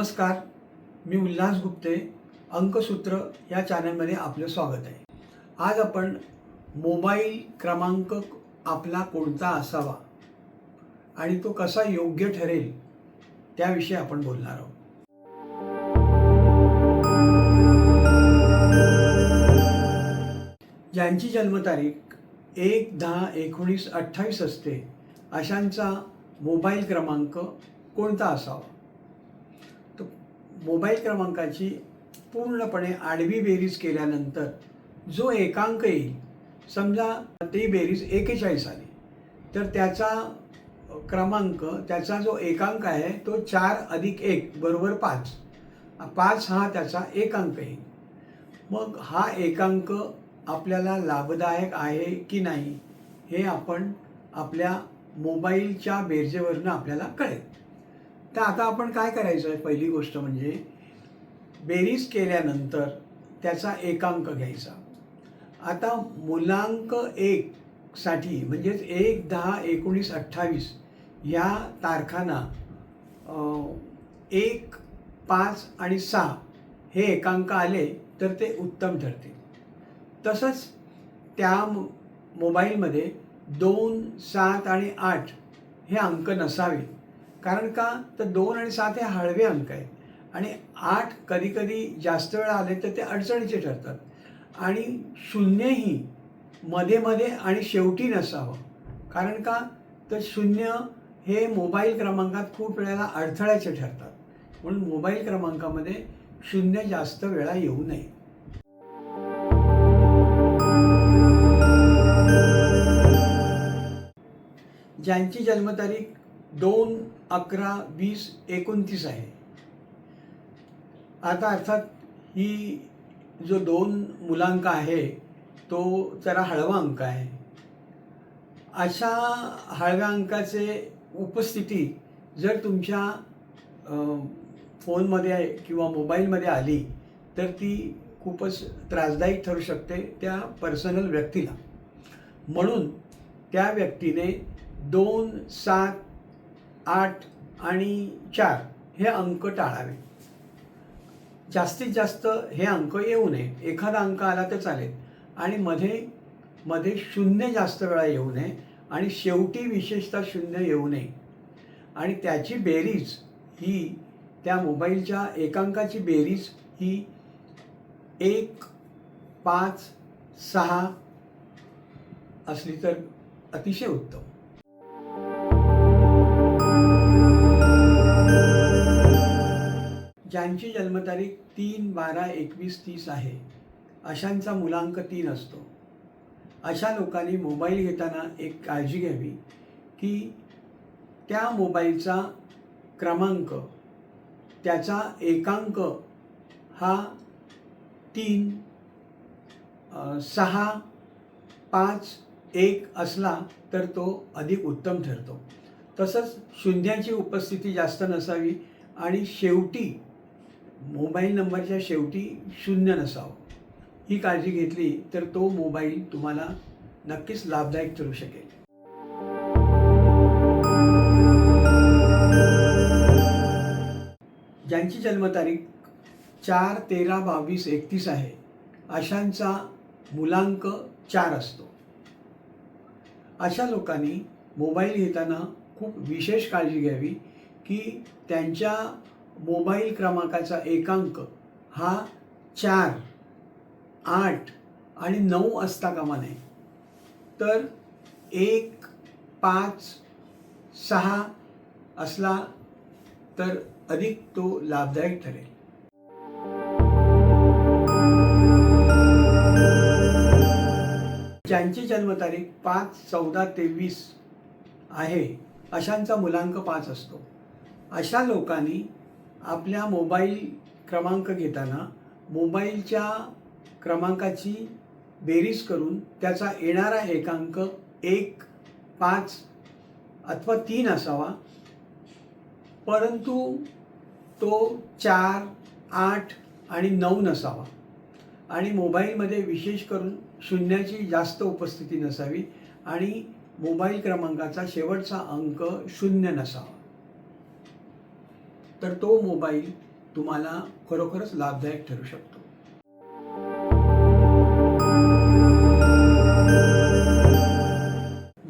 नमस्कार मी उल्हास गुप्ते अंकसूत्र या चॅनलमध्ये आपलं स्वागत आहे. आज आपण मोबाईल क्रमांक आपला कोणता असावा आणि तो कसा योग्य ठरेल त्याविषयी आपण बोलणार आहोत. ज्यांची जन्मतारीख एक दहा एकोणीस अठ्ठावीस असते अशांचा मोबाईल क्रमांक कोणता असावा? मोबाईल क्रमांकाची पूर्णपणे आडवी बेरीज केल्यानंतर जो एकांक येईल समजा ती बेरीज एकेचाळीस आली तर त्याचा क्रमांक त्याचा जो एकांक आहे तो चार अधिक एक बरोबर पाच. पाच हा त्याचा एकांक येईल. मग हा एकांक आपल्याला लाभदायक आहे की नाही हे आपण आपल्या मोबाईलच्या बेरजेवरनं आपल्याला कळेल. तर आता आपण काय करायचं आहे पहिली गोष्ट म्हणजे बेरीज केल्यानंतर त्याचा एकांक घ्यायचा. आता मुलांक एक साठी म्हणजेच एक दहा एकोणीस अठ्ठावीस या तारखांना एक पाच आणि सहा हे एकांक आले तर ते उत्तम ठरते तसंच त्या मोबाईलमध्ये दोन सात आणि आठ हे अंक नसावे. कारण का? तर दोन आणि सात हे हळवे अंक आहेत. आणि आठ कधीकधी जास्त वेळा आले तर ते अडचणीचे ठरतात. आणि शून्यही मध्ये मध्ये आणि शेवटी नसावं. कारण का? तर शून्य हे मोबाईल क्रमांकात खूप वेळेला अडथळ्याचे ठरतात. म्हणून मोबाईल क्रमांकामध्ये शून्य जास्त वेळा येऊ नये. ज्यांची जन्मतारीख दोन अकरा वीस एकोणतीस आहे. आता अर्थात ही जो दोन मुलांक आहे तो जरा हळवा अंक आहे. अशा हळव्या अंकाचे उपस्थिती जर तुमच्या फोनमध्ये किंवा मोबाईलमध्ये आली तर ती खूपच त्रासदायक ठरू शकते त्या पर्सनल व्यक्तीला. म्हणून त्या व्यक्तीने दोन सात आठ आणि चार हे अंक टाळावे. जास्तीत जास्त हे अंक येऊ नये. एखादा अंक आला तर चालेल. आणि मध्ये मध्ये शून्य जास्त वेळा येऊ नये आणि शेवटी विशेषतः शून्य येऊ नये. आणि त्याची बेरीज ही त्या मोबाईलच्या एकांकाची बेरीज ही एक पाच सहा असली तर अतिशय उत्तम. ज्यांची जन्मतारीख तीन बारा एकवीस तीस आहे. अशांचा मुलांक तीन असतो. अशा लोकांनी मोबाईल घेताना एक काळजी घ्यावी की त्या मोबाईलचा क्रमांक त्याचा एकांक हा तीन सहा पाच एक असला तर तो अधिक उत्तम ठरतो. तसंच शून्याची उपस्थिती जास्त नसावी आणि शेवटी मोबाईल नंबरच्या शेवटी शून्य नसावं. ही काळजी घेतली तर तो मोबाईल तुम्हाला नक्कीच लाभदायक ठरू शकेल. ज्यांची जन्मतारीख चार तेरा बावीस एकतीस आहे अशांचा मुलांक चार असतो. अशा लोकांनी मोबाईल घेताना खूप विशेष काळजी घ्यावी की त्यांच्या मोबाईल क्रमांकाचा एकांक हा चार आठ आणि नऊ असता कामा नये. तर एक पाच सहा असला तर अधिक तो लाभदायक ठरेल. ज्यांची जन्मतारीख पाच चौदा तेवीस आहे अशांचा मुलांक पाच असतो. अशा लोकांनी आपल्या मोबाईल क्रमांक घेताना मोबाईलच्या क्रमांकाची बेरीज करून त्याचा येणारा एकांक एक पाच अथवा तीन असावा. परंतु तो चार आठ आणि नऊ नसावा. आणि मोबाईलमध्ये विशेष करून शून्याची जास्त उपस्थिती नसावी आणि मोबाईल क्रमांकाचा शेवटचा अंक शून्य नसावा. तर तो मोबाईल तुम्हाला खरोखरच लाभदायक ठरू शकतो.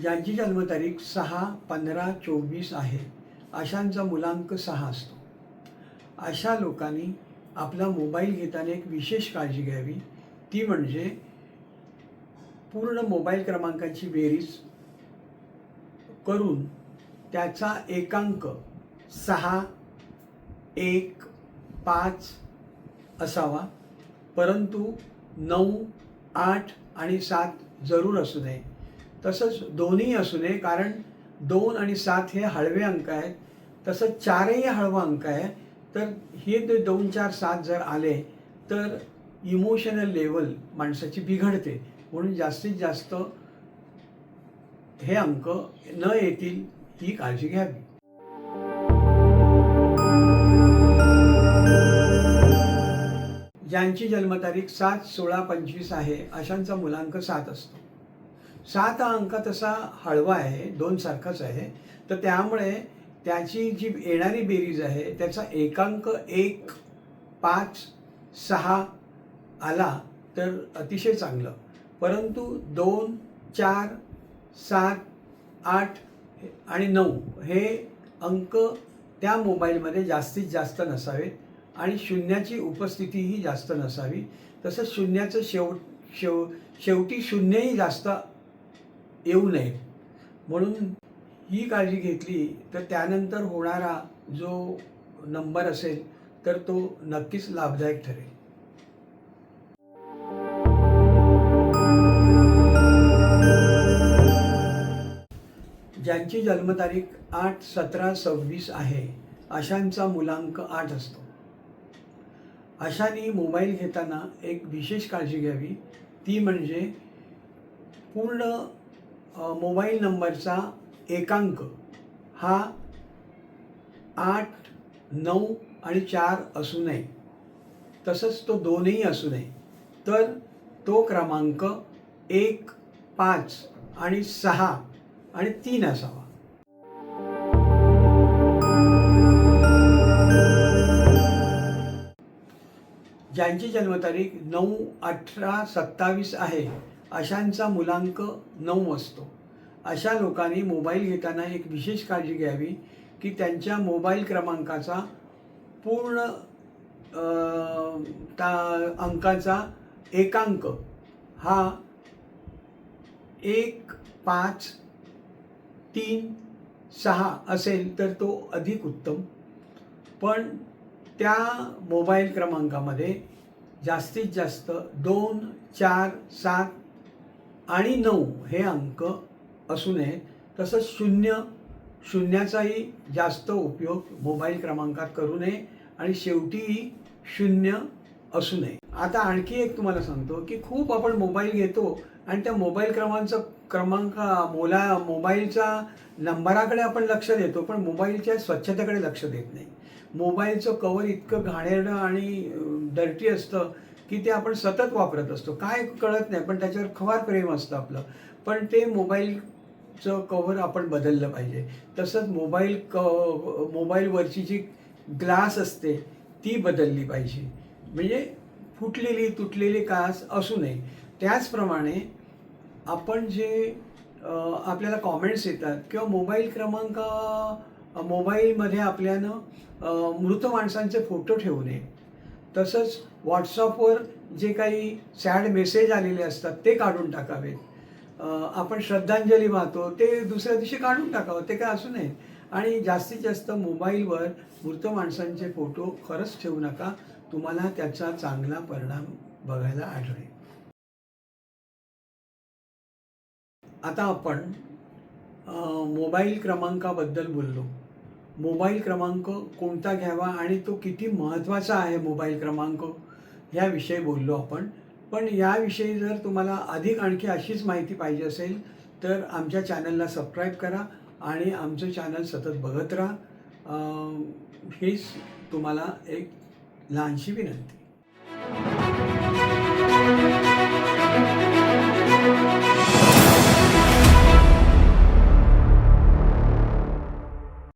ज्यांची जन्मतारीख सहा पंधरा चोवीस आहे अशांचा मुलांक सहा असतो. अशा लोकांनी आपला मोबाईल घेताना एक विशेष काळजी घ्यावी. ती म्हणजे पूर्ण मोबाईल क्रमांकाची बेरीज करून त्याचा एकांक सहा एक पाच असावा. परंतु नऊ आठ आणि सात जरूर असू नये तसंच दोन्ही असू नये कारण दोन आणि सात हे हळवे अंक आहेत. तसंच चारही हळवा अंक आहे. तर हे जे दोन चार सात जर आले तर इमोशनल लेवल माणसाची बिघडते. म्हणून जास्तीत जास्त हे अंक न येतील ही काळजी घ्यावी. ज्यांची जन्मतारीख सात सोळा पंचवीस आहे अशांचा मुलांक सात असतो. सात हा अंक तसा हळवा आहे दोन सारखाच आहे. तर त्यामुळे त्याची जी येणारी बेरीज आहे त्याचा एकांक एक पाच सहा आला तर अतिशय चांगलं. परंतु दोन चार सात आठ आणि नऊ हे अंक त्या मोबाईलमध्ये जास्तीत जास्त नसावेत. आणि शून्याची उपस्थितीही जास्त नसावी. तसंच शून्याचं शेव शेव शेवटी शून्यही जास्त येऊ नये. म्हणून ही काळजी घेतली तर त्यानंतर होणारा जो नंबर असेल तर तो नक्कीच लाभदायक ठरेल. ज्यांची जन्मतारीख आठ सतरा सव्वीस आहे अशांचा मुलांक आठ असतो. अशाने मोबाईल घेताना एक विशेष काळजी घ्यावी. ती म्हणजे पूर्ण मोबाईल नंबरचा एकांक हा आठ नऊ आणि चार असू नये. तसंच तो दोनही असू नये. तर तो क्रमांक एक पाच आणि सहा आणि तीन असावा. ज्यांची जन्मतारीख नऊ अठरा सत्तावीस आहे अशांचा मुलांक नऊ असतो. अशा लोकांनी मोबाईल घेताना एक विशेष काळजी घ्यावी की त्यांच्या मोबाईल क्रमांकाचा पूर्ण ता अंकाचा एकांक हा एक पाच तीन सहा असेल तर तो अधिक उत्तम. पण त्या मोबाईल क्रमांकामध्ये जास्तीत जास्त दोन चार सात आणि नऊ हे अंक असू नये. तसंच शून्य शून्याचाही जास्त उपयोग मोबाईल क्रमांकात करू नये आणि शेवटीही शून्य असू नये. आता आणखी एक तुम्हाला सांगतो की खूप आपण मोबाईल घेतो आणि त्या मोबाईल क्रमांकाचा क्रमांक मोला मोबाईलचा नंबराकडे आपण लक्ष देतो पण मोबाईलच्या स्वच्छतेकडे लक्ष देत नाही. मोबाईलचं कवर इतकं घाणेरडं आणि डर्टी असतं की ते आपण सतत वापरत असतो. काय कळत नाही पण त्याच्यावर खवार प्रेम असतं आपलं. पण ते मोबाईलचं कवर आपण बदललं पाहिजे. तसंच मोबाईल क मोबाईलवरची जी ग्लास असते ती बदलली पाहिजे. म्हणजे फुटलेली तुटलेली कास असू नये. त्याचप्रमाणे आपण जे आपल्याला कॉमेंट्स येतात किंवा मोबाईल क्रमांक मोबाईलमध्ये आपल्यानं मृत माणसांचे फोटो ठेवू नये. तसंच व्हॉट्सअपवर जे काही सॅड मेसेज आलेले असतात ते काढून टाकावेत. आपण श्रद्धांजली वाहतो ते दुसऱ्या दिवशी काढून टाकावं ते काय असू नये. आणि जास्तीत जास्त मोबाईलवर मृत माणसांचे फोटो खरंच ठेवू नका. तुम्हाला त्याचा चांगला परिणाम बघायला आढळेल. आता आपण मोबाईल क्रमांकाबद्दल बोललो. मोबाईल क्रमांक कोणता घ्यावा आणि तो किती महत्त्वाचा आहे मोबाईल क्रमांक ह्याविषयी बोललो आपण. पण याविषयी जर तुम्हाला अधिक आणखी अशीच माहिती पाहिजे असेल तर आमच्या चॅनलला सबस्क्राईब करा आणि आमचं चॅनल सतत बघत राहा. हेच हीच तुम्हाला एक लहानशी विनंती.